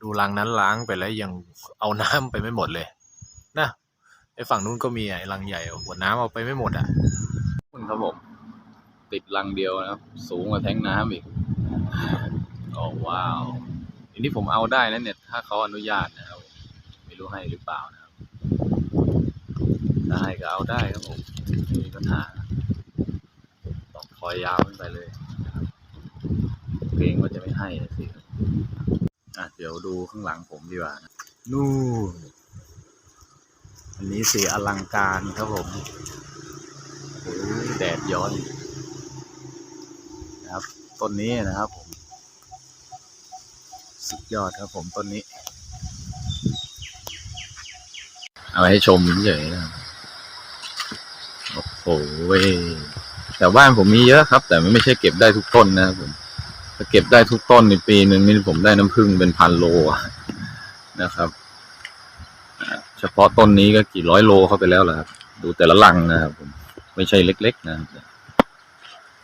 ดูรังนั้นล้างไปแล้วยังเอาน้ำไปไม่หมดเลย นะไอ้ฝั่งนู้นก็มีไอ้รังใหญ่หัวน้ำเอาไปไม่หมดอะคุณครับผมติดรังเดียวนะครับ สูงกว่าแท้งน้ำอีกโอ้ว้าวอันนี้ผมเอาได้นะเนี่ย ถ้าเขาอนุญาตนะครับไม่รู้ให้หรือเปล่านะครับถ้าให้ก็เอาได้ครับผมไม่มีปัญหาต้องคอยยาวขึ้นไปเลยเกรงว่าจะไม่ให้สิ อะเดี๋ยวดูข้างหลังผมดีกว่านะนู่นอันนี้สีอลังการครับผมโอ้แดดย้อนนะครับต้นนี้นะครับผม สุดยอดครับผมต้นนี้ เอาไว้ให้ชมเฉยๆนะโอ้โหแต่บ้านผมมีเยอะครับ แต่มันไม่ใช่เก็บได้ทุกต้นนะครับผม ถ้าเก็บได้ทุกต้นในปีหนึ่งนี่ผมได้น้ำผึ้งเป็นพันโลนะครับเฉพาะต้นนี้ก็กี่ร้อยโลเข้าไปแล้วล่ะครับ ดูแต่ละลังนะครับผมไม่ใช่เล็ก ๆ นะครับ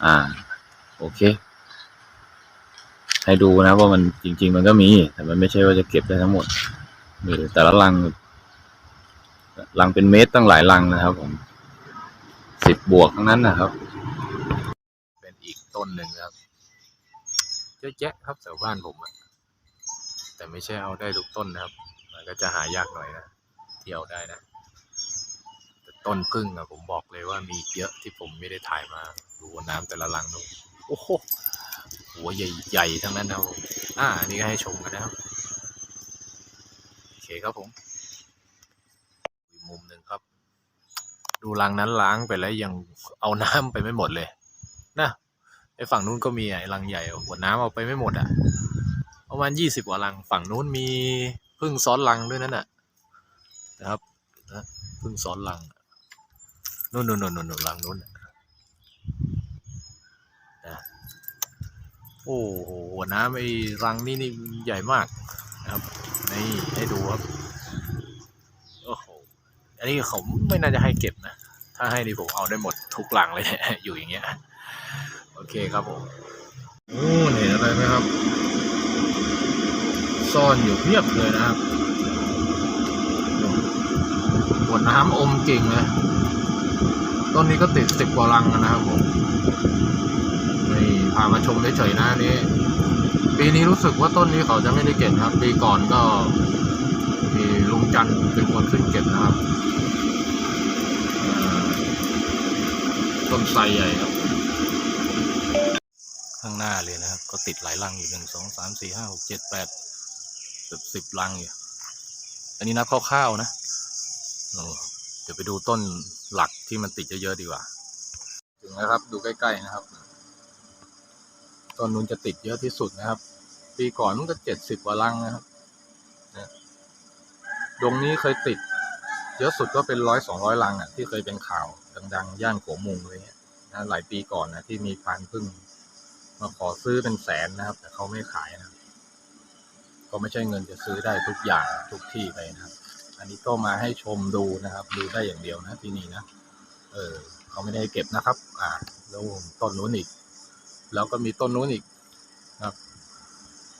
อ่า โอเค ให้ดูนะว่ามันจริง ๆ มันก็มี แต่มันไม่ใช่ว่าจะเก็บได้ทั้งหมดมีแต่ละลังลังเป็นเมตรตั้งหลายลังนะครับผมสิบบวกทั้งนั้นนะครับ เป็นอีกต้นหนึ่งครับ เยอะแยะครับแถวบ้านผมอะแต่ไม่ใช่เอาได้ทุกต้นนะครับมันก็จะหายากหน่อยนะที่เอาได้นะแต่ต้นพึ่งอะผมบอกเลยว่ามีอีกเยอะที่ผมไม่ได้ถ่ายมาดูน้ำแต่ละลังดูโอ้โหหัวใหญ่ๆทั้งนั้นนะครับผมอ่าอันนี้ก็ให้ชมกันนะครับโอเคครับผมอีกมุมหนึ่งครับ ดูรังนั้นล้างไปแล้วยังเอาน้ำไปไม่หมดเลยนะ ไอ้ฝั่งนู้นก็มีไอ้รังใหญ่หัวน้ำเอาไปไม่หมดอะประมาณยี่สิบกว่ารัง ฝั่งนู้นมีพึ่งซ้อนรังด้วยนั่นน่ะนะครับนะพึ่งซ้อนรังนู่นนู่นนู่นนู่นรังนู้นนะนะโอ้โหหัวน้ำไอ้รังนี่นี่ใหญ่มากนะครับนี่ให้ดูครับโอ้โหอันนี้เขาไม่น่าจะให้เก็บนะ ถ้าให้ดีผมเอาได้หมดทุกหลังเลยอยู่อย่างเงี้ย โอเคครับผมโอ้เห็นอะไรไหมครับ ซ่อนอยู่เพียบเลยนะครับหัวน้ำอมกิ่งเลยต้นนี้ก็ติดสิบกว่ารังนะครับผมนี่พามาชมเฉยๆนะนี้ ปีนี้รู้สึกว่าต้นนี้เขาจะไม่ได้เก็บครับ ปีก่อนก็มีลุงจันทร์เป็นคนขึ้นเก็บนะครับ ต้นไทรใหญ่ครับ ข้างหน้าเลยนะครับ ก็ติดหลายรังอยู่หนึ่งสองสามสี่ห้าหกเจ็ดแปดเกือบสิบรังอยู่อันนี้นับคร่าวๆนะเดี๋ยวไปดูต้นหลักที่มันติดเยอะๆดีกว่า ถึงแล้วครับ ดูใกล้ๆนะครับ ต้นนู้นจะติดเยอะที่สุดนะครับ ปีก่อนมันก็เจ็ดสิบกว่ารังนะครับดงนี้เคยติด ยอะสุดก็เป็นร้อยสองร้อยลังอะที่เคยเป็นข่าวดังๆ ย่านหัวมุงอะไรเงี้ยนะหลายปีก่อนนะที่มีพานพึ่ง มาขอซื้อเป็นแสนนะครับ แต่เขาไม่ขายนะครับก็ไม่ใช่เงินจะซื้อได้ทุกอย่างทุกที่ไปนะครับ อันนี้ก็มาให้ชมดูนะครับ ดูได้อย่างเดียวนะที่นี่นะเออเขาไม่ได้เก็บนะครับ อ่าแล้วต้นนู้นอีก แล้วก็มีต้นนู้นอีกนะครับ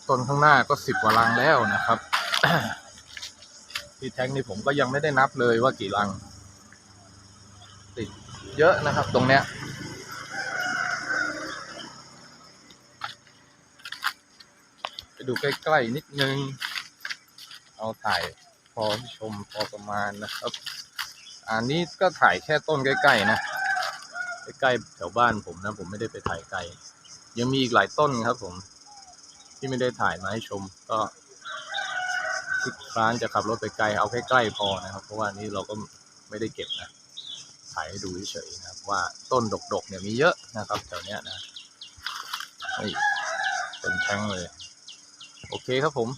ต้นข้างหน้าก็สิบกว่าลังแล้วนะครับ ที่แท้งนี่ผมก็ยังไม่ได้นับเลยว่ากี่รัง ติดเยอะนะครับตรงเนี้ยไปดูใกล้ๆนิดนึง เอาถ่ายพอชมพอประมาณนะครับ อันนี้ก็ถ่ายแค่ต้นใกล้ๆนะใกล้ๆแถวบ้านผมนะ ผมไม่ได้ไปถ่ายไกล ยังมีอีกหลายต้นครับผมที่ไม่ได้ถ่ายมาให้ชมก็ ทุกครั้งจะขับรถไปไกลเอาแค่ใกล้พอนะครับ เพราะว่านี้เราก็ไม่ได้เก็บนะถ่ายให้ดูเฉยๆนะครับ ว่าต้นดกๆเนี่ยมีเยอะนะครับแถวเนี้ยนะเป็นแท้งเลย โอเคครับผม